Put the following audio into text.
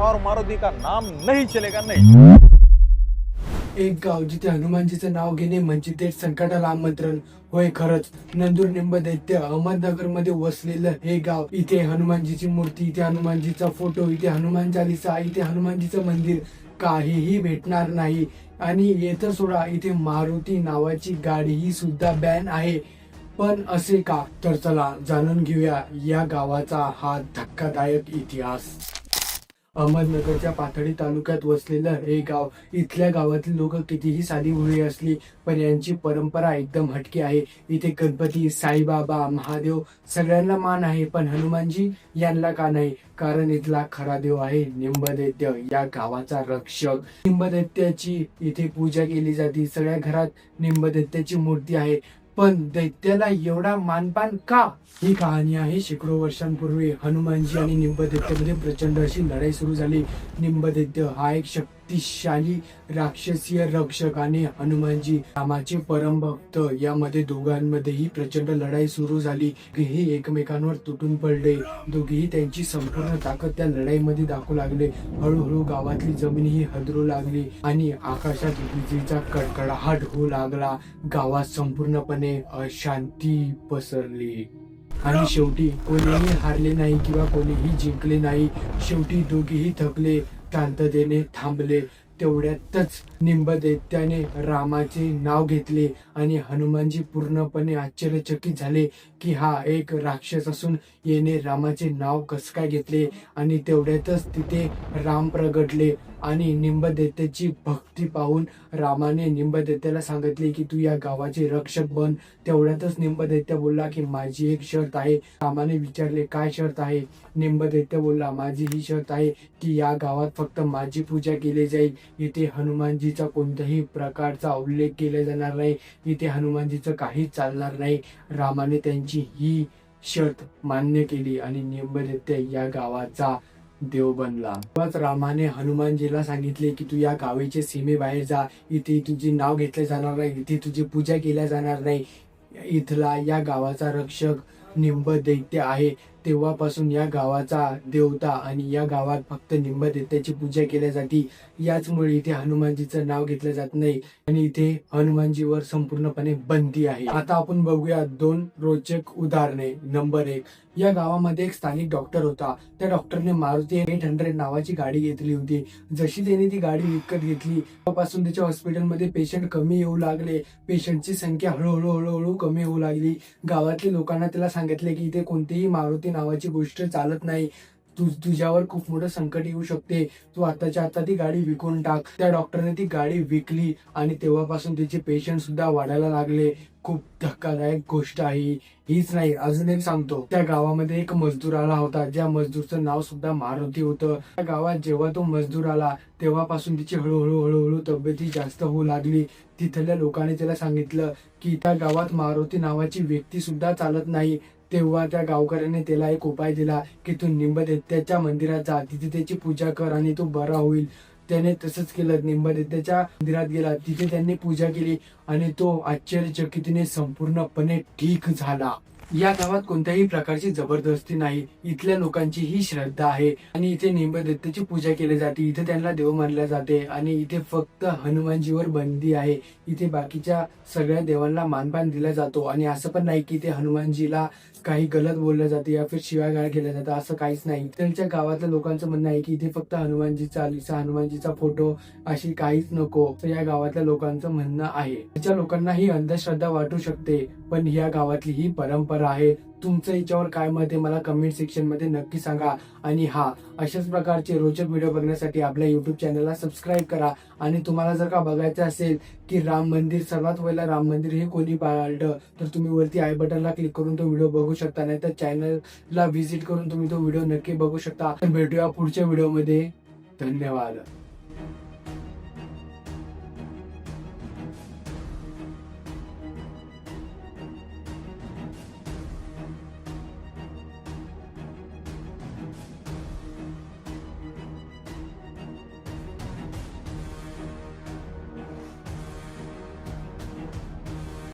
और मारुति का नाम नहीं चलेगा नहीं। एक गाव जिथे हनुमानजीचं नाव घेणे म्हणजे ते संकटाला आमंत्रण. होय खरंच. नंदूर निंब दैत्य अहमदनगरमध्ये वसलेलं हे गाव. इथे हनुमानजीची मूर्ती इथे हनुमानजीचा फोटो इथे हनुमान चालिसा इथे हनुमानजीचं मंदिर. काहीही भेटणार नाही. आणि येतं सोडा इथे मारुती नावाची गाडीही सुद्धा बॅन आहे. पण असे का? तर चला जाणून घेऊया या गावाचा हा धक्कादायक इतिहास. अहमदनगरच्या पाथडी तालुक्यात वसलेलं हे गाव. इथल्या गावातील लोक कितीही साधी भोळी असली पण यांची परंपरा एकदम हटकी आहे. इथे गणपती साईबाबा महादेव सगळ्यांना मान आहे पण हनुमानजी यांना का नाही? कारण इथला खरा देव आहे निंबदैत्य. या गावाचा रक्षक. निंबदैत्याची इथे पूजा केली जाते. सगळ्या घरात निंबदैत्याची मूर्ती आहे. पण दैत्याला एवढा मानपान का? ही कहाणी आहे. शेकडो वर्षांपूर्वी हनुमानजी आणि निंबदैत्यामध्ये प्रचंड अशी लढाई सुरू झाली. निंबदैत्य हा एक शक्तिशाली राक्षसीय रक्षक आणि हनुमानजी रामाचे परमभक्त यामध्ये दोघांमध्येही प्रचंड लढाई सुरू झाली. दोघेही एकमेकांवर तुटून पडले. दोघेही त्यांची संपूर्ण ताकद त्या लढाईमध्ये दाखवू लागले. हळूहळू गावातली जमीनही हदरू लागली आणि आकाशात विजेचा कडकडाट होऊ लागला. गावात संपूर्णपणे अशांती पसरली. आणि शेवटी कोणीही हारले नाही किंवा कोणीही जिंकले नाही. शेवटी दोघेही थकले. शांततेने थांबले तेवढ्यातच निंबदैत्याने रामाचे नाव घेतले आणि हनुमानजी पूर्णपणे आश्चर्यचकित झाले की हा एक राक्षस असून येणे रामाचे नाव कस काय घेतले? आणि तेवढ्यातच तिथे राम प्रगटले आणि निंबदैत्याची भक्ती पाहून रामाने निंबदैत्याला सांगितले की तू या गावाचे रक्षक बन. तेवढ्यातच निंबदैत्य बोलला की माझी एक शर्त आहे. रामाने विचारले काय शर्त आहे? निंबदैत्य बोलला माझी ही शर्त आहे की या गावात फक्त माझी पूजा केली जाईल. इथे हनुमानजीचा कोणत्याही प्रकारचा उल्लेख केला जाणार नाही. इथे हनुमानजीचं काहीच चालणार नाही. रामाने त्यांची ही शर्त मान्य केली आणि निंबदैत्य या गावाचा देव बनला. तेव्हाच रामाने हनुमानजीला सांगितले की तू या गावीचे सीमेबाहेर जा. इथे तुझे नाव घेतले जाणार नाही. इथे तुझी पूजा केल्या जाणार नाही. इथला या गावाचा रक्षक निंब दैत्य आहे. तेव्हापासून या गावाचा देवता आणि या गावात फक्त निंब दैत्याची पूजा केल्या जाते. याचमुळे इथे हनुमानजीचं नाव घेतलं जात नाही आणि इथे हनुमानजीवर संपूर्णपणे बंदी आहे. आता आपण बघूया दोन रोचक उदाहरणे. नंबर एक या गावामध्ये एक स्थानिक डॉक्टर होता. त्या डॉक्टरने मारुती एट हंड्रेड नावाची गाडी घेतली होती. जशी त्याने ती गाडी विकत घेतली तेव्हापासून त्याच्या हॉस्पिटलमध्ये पेशंट कमी येऊ लागले. पेशंटची संख्या हळूहळू हळूहळू कमी होऊ लागली. गावातल्या लोकांना त्याला सांगितले की इथे कोणतीही मारुती नावाची गोष्ट चालत नाही. तू तुझ्यावर खूप मोठं संकट येऊ शकते. तू आताच्या आता ती गाडी विकून टाक. त्या डॉक्टरने ती गाडी विकली आणि तेव्हापासून तिचे पेशंट सुद्धा वाढायला लागले. खूप धक्कादायक गोष्ट आहे. हीच नाही अजून एक सांगतो. त्या गावामध्ये एक मजदूर आला होता. ज्या मजदूरचं नाव सुद्धा मारुती होतं. त्या गावात जेव्हा तो मजदूर आला तेव्हापासून तिची हळूहळू हळूहळू तब्येती जास्त होऊ लागली. तिथल्या लोकांनी त्याला सांगितलं की त्या गावात मारुती नावाची व्यक्ती सुद्धा चालत नाही. तेव्हा त्या गावकऱ्याने त्याला एक उपाय दिला की तू निंबदैत्याच्या मंदिरात जा. तिथे त्याची पूजा कर आणि तो बरा होईल. त्याने तसंच केलं. निंबदैत्याच्या मंदिरात गेला. तिथे त्यांनी पूजा केली आणि तो आश्चर्यचकितीने संपूर्णपणे ठीक झाला. या गावात कोणत्याही प्रकारची जबरदस्ती नाही. इथल्या लोकांची ही श्रद्धा आहे. आणि इथे निंबदैत्याची पूजा केली जाते. इथे त्यांना देव मानले जाते. आणि इथे फक्त हनुमानजीवर बंदी आहे. इथे बाकीच्या सगळ्या देवांना मानपान दिला जातो. आणि असं पण नाही की ते हनुमानजीला काही गलत बोललं जाते या फिर शिवागाळ केल्या जातं असं काहीच नाही. त्यांच्या गावातल्या लोकांचं म्हणणं आहे की इथे फक्त हनुमानजीचा लिसा हनुमानजीचा फोटो अशी काहीच नको तर या गावातल्या लोकांचं म्हणणं आहे. त्याच्या लोकांना ही अंधश्रद्धा वाटू शकते पण ह्या गावातली ही परंपरा आहे. तुमचं याच्यावर काय मत आहे मला कमेंट सेक्शनमध्ये नक्की सांगा. आणि हा अशाच प्रकारचे रोचक व्हिडिओ बघण्यासाठी आपल्या युट्यूब चॅनलला सबस्क्राईब करा. आणि तुम्हाला जर का बघायचं असेल की राम मंदिर सर्वात पहिला राम मंदिर हे कोणी पाळलं तर तुम्ही वरती आय बटनला क्लिक करून तो व्हिडिओ बघू शकता. नाही तर चॅनलला व्हिजिट करून तुम्ही तो व्हिडिओ नक्की बघू शकता. भेटूया पुढच्या व्हिडिओमध्ये धन्यवाद.